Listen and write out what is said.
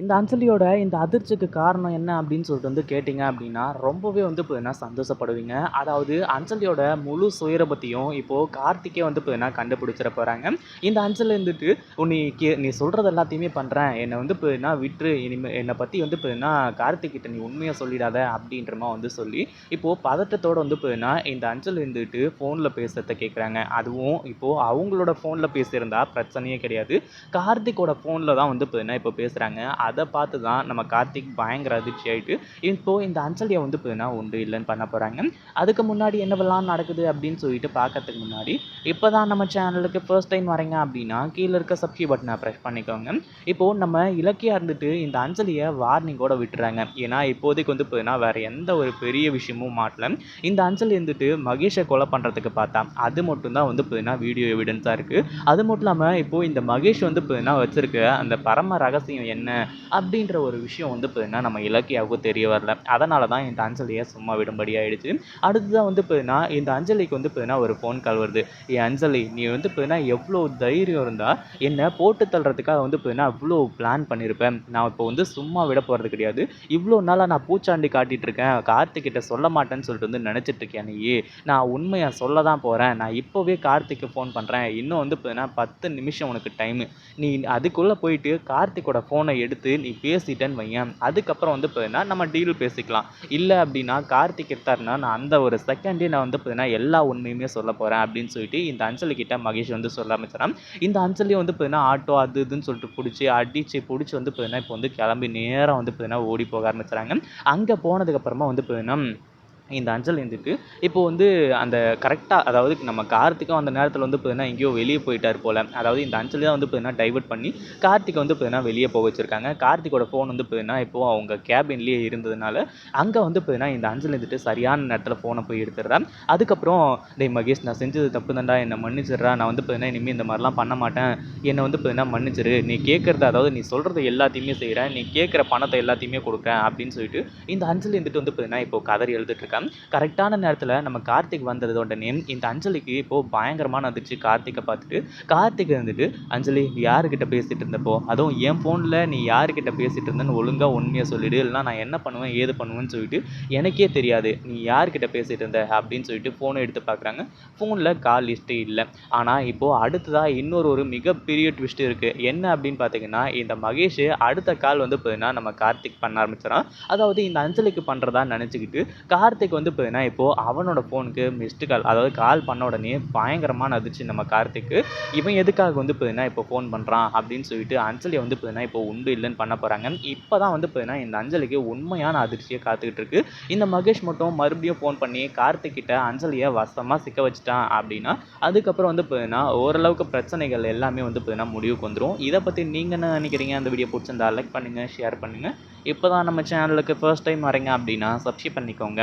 இந்த அஞ்சலியோட இந்த அதிர்ச்சிக்கு காரணம் என்ன அப்படின்னு சொல்லிட்டு வந்து கேட்டிங்க அப்படின்னா ரொம்பவே வந்து பார்த்தீங்கன்னா சந்தோஷப்படுவீங்க. அதாவது அஞ்சலியோட முழு சுயரை பற்றியும் இப்போது கார்த்திகே வந்து பார்த்தீங்கன்னா கண்டுபிடிச்சிட போகிறாங்க இந்த அஞ்சல் இருந்துட்டு நீ கே நீ சொல்கிறது எல்லாத்தையுமே பண்ணுறேன் என்னை வந்து பார்த்தீங்கன்னா விட்டுரு. இனிமேல் என்னை பற்றி வந்து பார்த்தீங்கன்னா கார்த்திக் கிட்ட நீ உண்மையாக சொல்லிடாத அப்படின்றமா வந்து சொல்லி இப்போது பதட்டத்தோடு வந்து பார்த்தீங்கன்னா இந்த அஞ்சல் இருந்துட்டு ஃபோனில் பேசுகிறத கேட்குறாங்க அதுவும் இப்போது அவங்களோட ஃபோனில் பேசியிருந்தா பிரச்சனையே கிடையாது. கார்த்திக்கோட ஃபோனில் தான் வந்து பார்த்தீங்கன்னா இப்போ பேசுகிறாங்க அதை பார்த்து தான் நம்ம கார்த்திக் பயங்கர அதிர்ச்சி ஆகிட்டு இப்போது இந்த அஞ்சலியை வந்து பார்த்தீங்கன்னா உண்டு இல்லைன்னு பண்ண போகிறாங்க அதுக்கு முன்னாடி என்னவெல்லாம் நடக்குது அப்படின்னு சொல்லிட்டு பார்க்கறதுக்கு முன்னாடி இப்போ தான் நம்ம சேனலுக்கு ஃபர்ஸ்ட் டைம் வரீங்க அப்படின்னா கீழே இருக்க சப்ஸ்கிரைப் பட்டனை ப்ரெஸ் பண்ணிக்கோங்க. இப்போது நம்ம இலக்கியா இருந்துட்டு இந்த அஞ்சலியை வார்னிங்கோட விட்டுறாங்க. ஏன்னா இப்போதைக்கு வந்து பார்த்தீங்கன்னா வேறு எந்த ஒரு பெரிய விஷயமும் மாட்டல. இந்த அஞ்சலி இருந்துட்டு மகேஷை கொலை பண்ணுறதுக்கு பார்த்தா அது மட்டும்தான் வந்து பார்த்தீங்கன்னா வீடியோ எவிடன்ஸாக இருக்குது அது மட்டும் இல்லாமல் இப்போது இந்த மகேஷ் வந்து பார்த்தீங்கன்னா வச்சிருக்க அந்த பரம ரகசியம் என்ன? அப்படின்ற ஒரு விஷயம் வந்து பார்த்தீங்கன்னா நம்ம இலக்கியாவுக்கு தெரிய வரல. அதனால தான் இந்த அஞ்சலியை சும்மா விடும்படி ஆயிடுச்சு. அடுத்ததான் வந்து பார்த்தீங்கன்னா இந்த அஞ்சலிக்கு வந்து பார்த்தீங்கன்னா ஒரு ஃபோன் கால் வருது. ஏ அஞ்சலி நீ வந்து பார்த்தீங்கன்னா எவ்வளோ தைரியம் இருந்தால் என்னை போட்டு தள்ளுறதுக்காக வந்து பார்த்தீங்கன்னா அவ்வளோ பிளான் பண்ணியிருப்பேன் நான் இப்போ வந்து சும்மா விட போகிறது கிடையாது. இவ்வளோ நாளாக நான் பூச்சாண்டி காட்டிகிட்டு இருக்கேன். கார்த்திக்கிட்ட சொல்ல மாட்டேன்னு சொல்லிட்டு வந்து நினச்சிட்டு இருக்கேன் நீ? நான் உண்மையை சொல்ல தான் போகிறேன் நான் இப்போவே கார்த்திக்கு ஃபோன் பண்ணுறேன் இன்னும் வந்து பார்த்தீங்கன்னா பத்து நிமிஷம் உனக்கு டைமு நீ அதுக்குள்ளே போயிட்டு கார்த்திக்கோட ஃபோனை எடுத்து நீ பேசிட்டேன்னு வையன். அதுக்கப்புறம் வந்து பார்த்தீங்கன்னா நம்ம டீல் பேசிக்கலாம். இல்லை அப்படின்னா கார்த்திக் எடுத்தாருன்னா நான் அந்த ஒரு செகண்டே நான் வந்து பார்த்தீங்கன்னா எல்லா உண்மையுமே சொல்ல போகிறேன் அப்படின்னு சொல்லிட்டு இந்த அஞ்சலி கிட்ட மகேஷ் வந்து சொல்ல ஆரம்பிச்சிடான் இந்த அஞ்சலி வந்து பார்த்தீங்கன்னா ஆட்டோ அது இதுன்னு சொல்லிட்டு பிடிச்சி அடிச்சு பிடிச்சி வந்து பார்த்தீங்கன்னா இப்போ வந்து கிளம்பி நேராக வந்து பார்த்தீங்கன்னா ஓடி போக ஆரம்பிச்சிடாங்க அங்கே போனதுக்கப்புறமா வந்து பார்த்தீங்கன்னா இந்த அஞ்சல் இருந்துட்டு இப்போ வந்து அந்த கரெக்டாக அதாவது நம்ம கார்த்திக்கும் அந்த நேரத்தில் வந்து பார்த்தீங்கன்னா எங்கேயோ வெளியே போயிட்டார் போல். அதாவது இந்த அஞ்சல் தான் வந்து பார்த்தீங்கன்னா டைவர்ட் பண்ணி கார்த்திகை வந்து பார்த்தீங்கன்னா வெளியே போக வச்சுருக்காங்க. கார்த்திகோட ஃபோன் வந்து பார்த்தீங்கன்னா இப்போது அவங்க கேபின்லேயே இருந்ததுனால அங்கே வந்து பார்த்தீங்கன்னா இந்த அஞ்சல் இருந்துட்டு சரியான நேரத்தில் ஃபோனை போய் எடுத்துடுறேன் அதுக்கப்புறம் டே மகேஷ் நான் செஞ்சது தப்பு தான்டா என்னை மன்னிச்சிடுறா. நான் வந்து பார்த்தீங்கன்னா இனிமேல் இந்த மாதிரிலாம் பண்ண மாட்டேன். என்னை வந்து பார்த்தீங்கன்னா மன்னிச்சிரு. நீ கேட்குறது அதாவது நீ சொல்கிறது எல்லாத்தையுமே செய்கிறேன் நீ கேட்குற பணத்தை எல்லாத்தையுமே கொடுக்குறேன். அப்படின்னு சொல்லிட்டு இந்த அஞ்சல் இருந்துட்டு வந்து பார்த்தீங்கன்னா இப்போ கதறி எழுதிட்டு இருக்கேன் கரெக்டான நேரத்தில் நம்ம கார்த்திக் வந்தது உடனே இந்த அஞ்சலிக்கு இப்போது பயங்கரமான அதிர்ச்சி. கார்த்திகை பார்த்துட்டு கார்த்திக் இருந்துட்டு அஞ்சலி யாருக்கிட்ட பேசிகிட்டு இருந்தப்போ? அதுவும் என் ஃபோனில் நீ யாருக்கிட்ட பேசிகிட்டு இருந்தேன்னு ஒழுங்காக உண்மையை சொல்லிவிடு இல்லைனா நான் என்ன பண்ணுவேன் ஏது பண்ணுவேன்னு சொல்லிட்டு எனக்கே தெரியாது. நீ யார்கிட்ட பேசிகிட்டு இருந்த? அப்படின்னு சொல்லிட்டு ஃபோனை எடுத்து பார்க்குறாங்க. ஃபோனில் கால் லிஸ்ட்டு இல்லை. ஆனால் இப்போது அடுத்ததாக இன்னொரு ஒரு மிகப்பெரிய ட்விஸ்ட் இருக்குது என்ன அப்படின்னு பார்த்தீங்கன்னா இந்த மகேஷ் அடுத்த கால் வந்து பார்த்தீங்கன்னா நம்ம கார்த்திக் பண்ண ஆரம்பிச்சிடறான். அதாவது இந்த அஞ்சலிக்கு பண்ணுறதா நினச்சிக்கிட்டு கார்த்திக் வந்து பார்த்தீங்கன்னா இப்போது அவனோட ஃபோனுக்கு மிஸ்டு கால் அதாவது கால் பண்ண உடனே பயங்கரமான அதிர்ச்சி நம்ம கார்த்திக்கு. இவன் எதுக்காக வந்து பார்த்தீங்கன்னா இப்போ ஃபோன் பண்ணுறான் அப்படின்னு சொல்லிட்டு அஞ்சலியை வந்து பார்த்தீங்கன்னா இப்போ உண்டு இல்லைன்னு பண்ண போகிறாங்க இப்போ தான் வந்து பார்த்தீங்கன்னா இந்த அஞ்சலிக்கு உண்மையான அதிர்ச்சியை காத்துக்கிட்டு இருக்கு. இந்த மகேஷ் மட்டும் மறுபடியும் ஃபோன் பண்ணி கார்த்திக் கிட்ட அஞ்சலியை வசமாக சிக்க வச்சுட்டான் அப்படின்னா அதுக்கப்புறம் வந்து பார்த்தீங்கன்னா ஓரளவுக்கு பிரச்சனைகள் எல்லாமே வந்து பார்த்தீங்கன்னா முடிவுக்கு வந்துடும் இதை பற்றி நீங்கள் என்ன நினைக்கிறீங்க? அந்த வீடியோ பிடிச்சிருந்தா லைக் பண்ணுங்கள் ஷேர் பண்ணுங்கள் இப்போ தான் நம்ம சேனலுக்கு ஃபர்ஸ்ட் டைம் வரீங்க அப்படின்னா சப்ஸ்கிரைப் பண்ணிக்கோங்க.